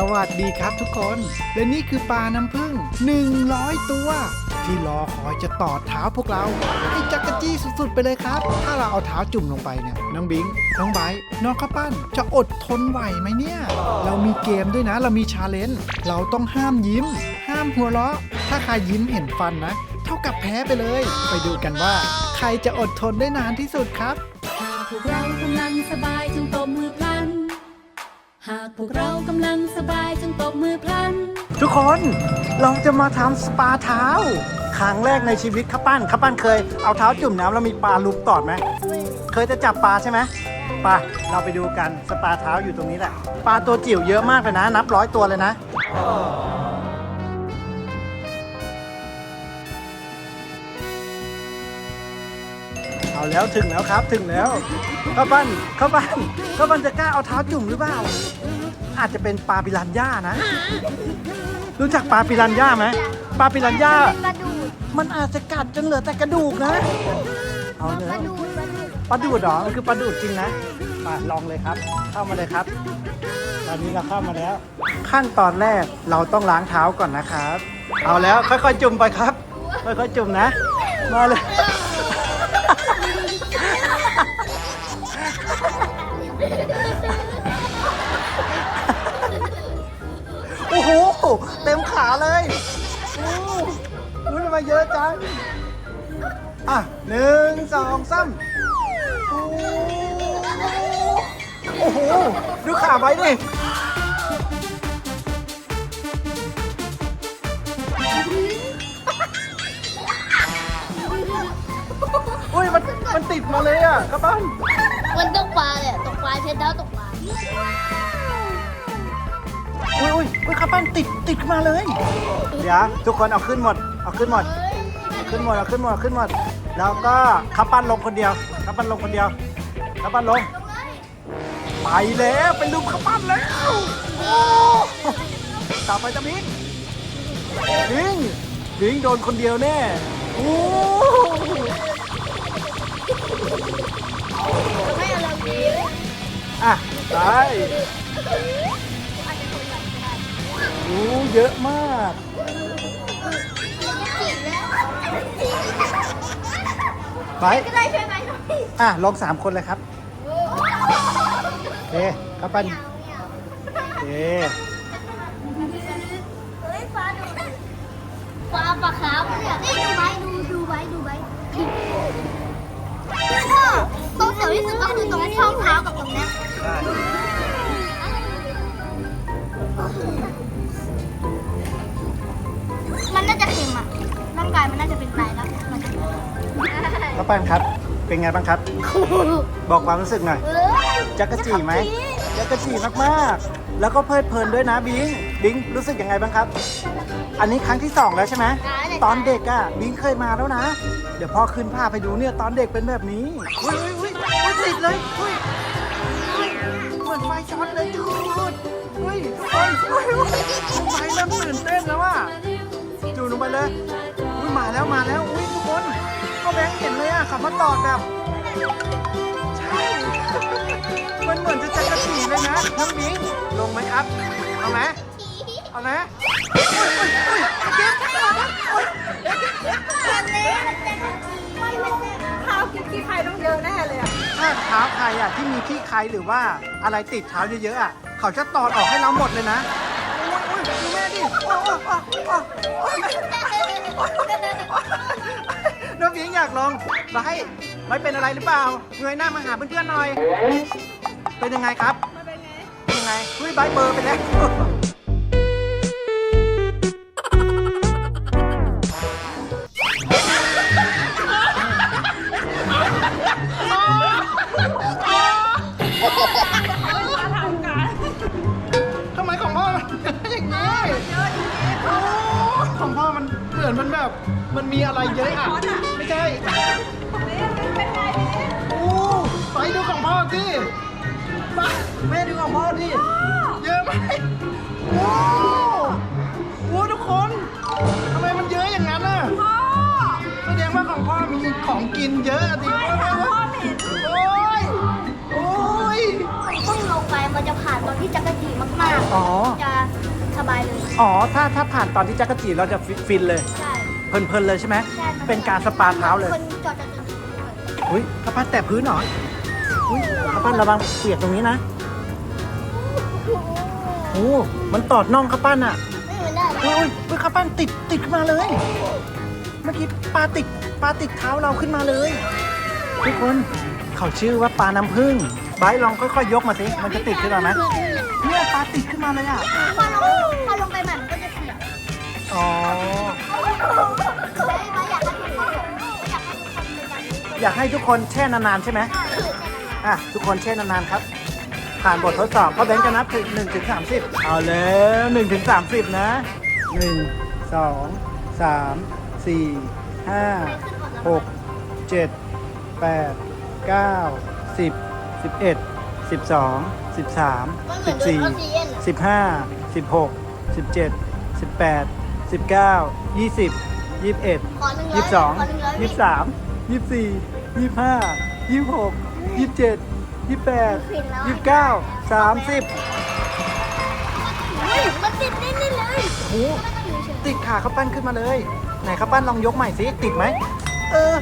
สวัสดีครับทุกคน และนี่คือปลาน้ำผึ้ง100 ตัว ที่รอคอยจะตอดเท้าพวกเรา ให้จักกะจี้สุดๆ ไปเลยครับ ถ้าเราเอาเท้าจุ่มลงไปเนี่ย น้องบิง น้องไบร์น้องข้าวปั้น จะอดทนไหวไหมเนี่ย เรามีเกมด้วยนะ เรามีชาเลนจ์ เราต้องห้ามยิ้ม ห้ามหัวเราะ ถ้าใครยิ้มเห็นฟันนะ เท่ากับแพ้ไปเลย ไปดูกันว่า ใครจะอดทนได้นานที่สุดครับพวกเรากำลังสบายจงตบมือพล หากพวกเรากำลังสบายจงตบมือพลัน ทุกคนเราจะมาทำสปาเท้า ครั้งแรกในชีวิตข้าปั้นข้าปั้นเคยเอาเท้าจุ่มน้ำแล้วมีปลาลุกตอดไหมเคยจะจับปลาใช่ไหมปลาเราไปดูกันสปาเท้าอยู่ตรงนี้แหละ ปลาตัวจิ๋วเยอะมากเลยนะ นับร้อยตัวเลยนะ แล้วถึงแล้วครับถึงแล้วข้าวปั้นข้าวปั้นข้าวปั้นจะกล้าเอาเท้าจุ่มหรือเปล่า อาจจะเป็นปลาปิรันย่านะ รู้จักปลาปิรันย่าไหมปลาปิรันย่ากระดูดมันอาจจะกัดจนเหลือแต่กระดูกนะ เอาเนื้ระอดูดกระดูดปลาดูดเหรอมันคือปลาดูดจริงนะมาลองเลยครับ เข้ามาเลยครับ ตอนนี้เราเข้ามาแล้ว ขั้นตอนแรกเราต้องล้างเท้าก่อนนะครับ เอาแล้วค่อยๆจุ่มไปครับ ค่อยๆจุ่มนะ มาเลย โอ้โห เต็มขาเลยโอ้หรู้ทำไมเยอะจัง อะหนึ่งสองสามโอ้โหโอ้โห ดูขาไว้ดิอุ้ยมันมันติดมาเลยอะกระปั้น มันตกปลาเลยอะตกปลาเช็ดเท้าตกปลาอุ้ยอุ้ยอุ้ยกระปั้นติดติดขึ้นมาเลย เดี๋ยวทุกคนเอาขึ้นหมด เอาขึ้นหมดเอาขึ้นหมดเอาขึ้นหมดเอาขึ้นหมด แล้วก็ขับปั้นลงคนเดียวขับปั้นลงคนเดียวขับปั้นลง ไปแล้วไปลุมขับปั้นแล้วโอ้ต่อไปจะบิงบิงบิงโดนคนเดียวแน่โอ้ ไม่เอาเราดีอะไปโอ้เยอะมาก จีบแล้วไป ก็ได้ช่วยไหมหน่อยอะ ลงสามคนเลยครับโอเคขับปั้นโอเคเฮ้ยปลาดูปลาปลาขาวเนี่ยนี่ดูไว้ดูดูไว้ดูไว้ แล้วก็ตรงแถวที่สุดก็คือตรงช่องเท้ากับตรงเนี้ยได้มันน่าจะเค็มอะร่างกายมันน่าจะเป็นไตแล้วมันจะขับปั้นครับ เป็นไงบ้างครับ บอกความรู้สึกหน่อยเอ้ยจักรจีไหมจักรจีมากๆ แล้วก็เพลิดเพลินด้วยนะบิง บิงรู้สึกยังไงบ้างครับ อันนี้ครั้งที่สองแล้วใช่ไหม ตอนเด็กอะบิงเคยมาแล้วนะ เดี๋ยวพ่อขึ้นภาพไปดูเนี่ยตอนเด็กเป็นแบบนี้อุ้ยอุ้ยอุ้ยอุ้ย ติดเลยอุ้ยอุ้ยเหมือนไฟช็อตเลยจูดอุ้ยทุกคนอุ้ยอุ้ยไฟเริ่มตื่นเต้นแล้วอะจูดลงไปเลยอุ้ยมาแล้วมาแล้วอุ้ยทุกคนก็แบงค์เห็นเลยอะขับมาตอดแบบใช่มันเหมือนจะจักรจีเลยนะน้องบิงลงไหมครับเอาไหมเอาไหมอุ้ยอุ้ยอุ้ยเก็บอุ้ยข้าวกิ นขี้ใครต้องเยอะแน่เลยอะถ้าเท้าใครอะที่มีขี้ใครหรือว่าอะไรติดเท้าเยอะๆอะเขาจะตอดออกให้เราหมดเลยนะอุ้ยอุ้ยดูแม่ดิโอ้โอ้โอ้โอ้โอ้น้องบิงอยากลองมาให้ไม่เป็นอะไรหรือเปล่าเงยหน้ามาหาเพื่อนๆหน่อย เป็นยังไงครับเป็นยังไงเฮ้ยใบเบอร์ไปแล้ว มันเหมือนมันแบบ มันมีอะไรเยอะอะ ไม่ใช่โอ้ไปดูของพ่อสิไปแม่ดูของพ่อดิเยอะไหมโอ้โหทุกคนทำไมมันเยอะอย่างนั้นอะแสดงว่าของพ่อมีของกินเยอะดิโอ้ยโอ้ยต้องลงไปมันจะผ่านตอนที่จักรจีมากอ๋อๆจะ บายเลยอ๋อ ถ้าถ้าผ่านตอนที่จักรจีเราจะฟิฟินเลย ใช่เพลินๆเลยใช่ไหม ใช่มัเป็นการสปาเท้าเลยคนจอดจอดจอดจอดอุ้ยข้าวปั้นแตะพื้นเหรออุ้ยข้าวปั้นระวังเปียกตรงนี้นะโอ้มันตอดน่องข้าวปั้นอะไม่เหมือนได้อุ้ยอุ้ยข้าวปั้นติดติดขึ้นมาเลย เมื่อกี้ปลาติดปลาติดเท้าเราขึ้นมาเลย ทุกคนเขาชื่อว่าปลาน้ำผึ้งไบร์ทลองค่อยๆยกมาสิมันจะติดขึ้นมาไหมเนี่ย ปลาติดขึ้นมาเลยอะ พอลงพอลงไปใหม่มันก็จะเสียอ๋อเฮ้ยมาอยากให้ทุกคนอยากให้ทุกคนเป็นแบบนี้อยากให้ทุกคนแช่นานๆใช่ไหมอ่าคืออะ ทุกคนแช่นานๆครับ ผ่านบททดสอบพ่อแบงค์จะนับถึง1ถึง30 เอาแล้ว1ถึง30 นะ 1 2 3 4 5 6 7 8 9 10 11 12 13มันเหมือนโดนออกซิเจน14อะ15 16 17 18 19 20 21ขอหนึ่งร้อยยี่สิบสองขอหนึ่งร้อยยี่สิบสามยี่สิบสี่ยี่สิบห้ายี่สิบหกยี่สิบเจ็ดยี่สิบแปดยี่สิบเก้าสามสิบเฮ้ยมันติดแน่นๆเลยโอ้โหติดขาเขาปั้นขึ้นมาเลย ไหนเขาปั้นลองยกใหม่สิติดไหมเออ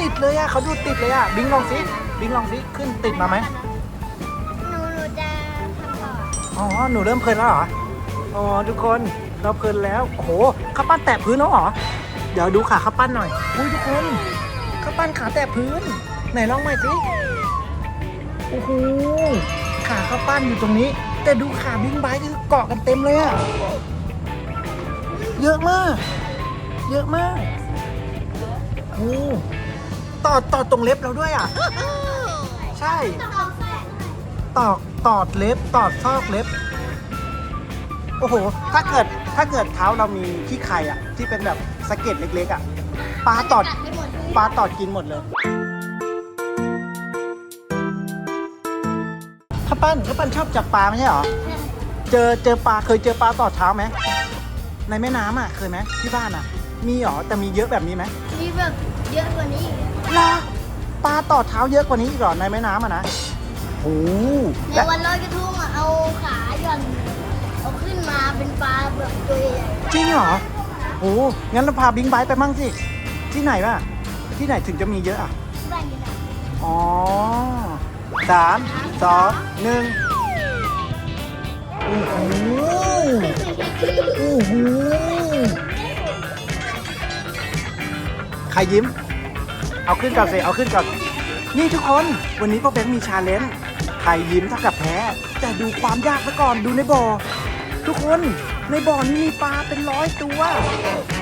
ติดเลยอะเขาดูติดเลยอะบิงลองสิบิงลองสิขึ้นติดมาไหม อ๋อ หนูเริ่มเพลินแล้วเหรอ อ๋อ ทุกคน เราเพลินแล้ว โอ้โหเขาปั้นแตะพื้นแล้วเหรอ เดี๋ยวดูขาเขาปั้นหน่อย อุ้ยทุกคนเขาปั้นขาแตะพื้น ไหนลองใหม่สิ โอ้โห ขาเขาปั้นอยู่ตรงนี้ แต่ดูขาบิงไบค์คือเกาะกันเต็มเลยอะเยอะมาก เยอะมาก โอ้ตอดตอดตรงเล็บเราด้วยอะ ใช่ ตอก ตอดเล็บตอดซอกเล็บ โอ้โห ถ้าเกิดถ้าเกิดเท้าเรามีขี้ไข่อะที่เป็นแบบสะเก็ดเล็กๆอะปลาตอดกัดให้หมดปลาตอดกินหมดเลยข้าวปั้นข้าวปั้นชอบจับปลาไม่ใช่เหรอเจอเจอปลาเคยเจอปลาตอดเท้าไหมในแม่น้ำอะเคยไหมที่บ้านอะ มีเหรอแต่มีเยอะแบบนี้ไหมมีแบบเยอะกว่านี้อีกเหรอปลาตอดเท้าเยอะกว่านี้อีกเหรอในแม่น้ำอะนะ โอ้โหในและวันลอยกระทงอะเอาขาหย่อนเอาขึ้นมาเป็นปลาแบบตัวใหญ่จริงเหรอโอ้งั้นเราพาบิงไบค์ไปมั่งสิ ที่ไหนวะที่ไหนถึงจะมีเยอะอะบ้านนี้นะอ๋อสามสองหนึ่งโอ้โหโอ้โหใครยิ้ม เอาขึ้นก่อนสิเอาขึ้นก่อน นี่ทุกคน วันนี้พ่อแบงค์มีชาเลนจ์ ใครยิ้มเท่ากับแพ้ แต่ดูความยากซะก่อนดูในบ่อ ทุกคนในบ่อนี้มีปลาเป็นร้อยตัว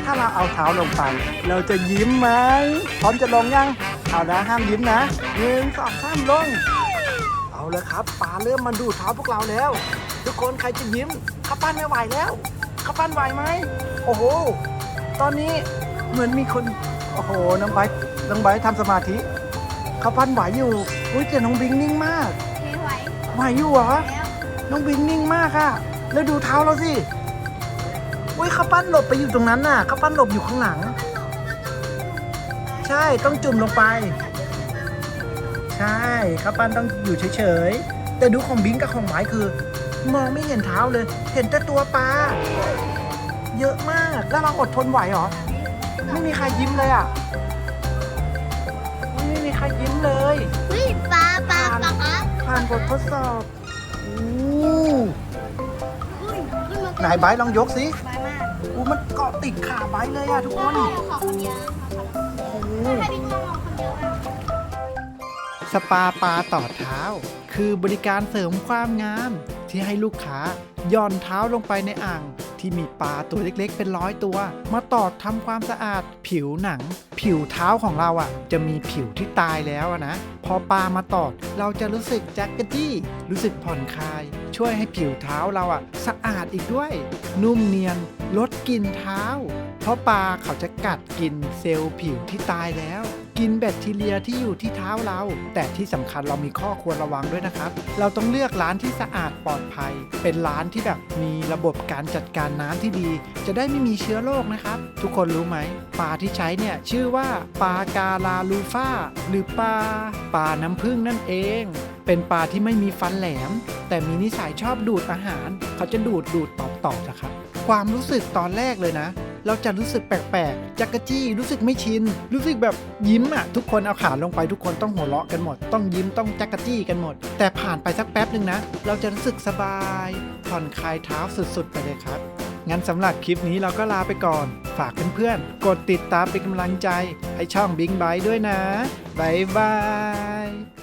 ถ้าเราเอาเท้าลงไป เราจะยิ้มไหมพร้อมจะลงยังเอานะห้ามยิ้มนะหนึ่งสองสามลง เอาเลยครับปลาเริ่มมาดูเท้าพวกเราแล้ว ทุกคนใครจะยิ้มข้าปั้นไม่ไหวแล้วข้าปั้นไหวไหมโอ้โห ตอนนี้เหมือนมีคนโอ้โหน้องไบน้องไบทำสมาธิข้าปั้นไหวอยู่อุ้ยแต่น้องบิงนิ่งมาก ไหวอยู่เหรอ น้องบิงนิ่งมากอะแล้วดูเท้าเราสิอุ้ยข้าวปั้นหลบไปอยู่ตรงนั้นน่ะข้าวปั้นหลบอยู่ข้างหลัง ใช่ต้องจุ่มลงไป ใช่ข้าวปั้นต้องอยู่เฉยๆ แต่ดูของบิงกับของไม้คือ มองไม่เห็นเท้าเลย เห็นแต่ตัวปลาเยอะมากแล้วเราอดทนไหวเหรอ ไม่มีใครยิ้มเลยอะ ไม่มีใครยิ้มเลย เฮ้ยปลาปลาปลาครับ ผ่านบททดสอบอู้อุ้ยขึ้นมาไหนไบร์ทลองยกสิไปมากอู้มันเกาะติดขาไบร์ทเลยอะทุกคนขอคนเดียวโอ้โหให้พี่กุ้งลองคนเดียวสปาปลาต่อเท้า คือบริการเสริมความงาม ที่ให้ลูกค้าย่อนเท้าลงไปในอ่าง ที่มีปลาตัวเล็กๆ เป็นร้อยตัว มาตอดทำความสะอาด ผิวหนัง ผิวเท้าของเราอะ จะมีผิวที่ตายแล้วนะ พอปลามาตอด เราจะรู้สึกแจ็คกะจี้ รู้สึกผ่อนคลาย ช่วยให้ผิวเท้าเราอะ สะอาดอีกด้วย นุ่มเนียนลดกลิ่นเท้า เพราะปลาเขาจะกัดกินเซลล์ผิวที่ตายแล้ว กินแบคทีเรียที่อยู่ที่เท้าเรา แต่ที่สำคัญเรามีข้อควรระวังด้วยนะครับ เราต้องเลือกร้านที่สะอาดปลอดภัย เป็นร้านที่แบบมีระบบการจัดการน้ำที่ดี จะได้ไม่มีเชื้อโรคนะครับ ทุกคนรู้ไหมปลาที่ใช้เนี่ยชื่อว่าปลากาลาลูฟาหรือปลาปลาน้ำผึ้งนั่นเอง เป็นปลาที่ไม่มีฟันแหลม แต่มีนิสัยชอบดูดอาหาร เขาจะดูดดูดตอบตอบนะครับความรู้สึกตอนแรกเลยนะ เราจะรู้สึกแปลกๆจักรจี้รู้สึกไม่ชิน รู้สึกแบบยิ้มอะ ทุกคนเอาขาลงไปทุกคนต้องหัวเราะกันหมด ต้องยิ้มต้องจักรจี้กันหมด แต่ผ่านไปสักแป๊บหนึ่งนะ เราจะรู้สึกสบาย ผ่อนคลายเท้าสุดๆ ไปเลยครับ งั้นสำหรับคลิปนี้เราก็ลาไปก่อน ฝากเพื่อนๆ กดติดตามเป็นกำลังใจ ให้ช่องบิงไบด้วยนะบ๊ายบาย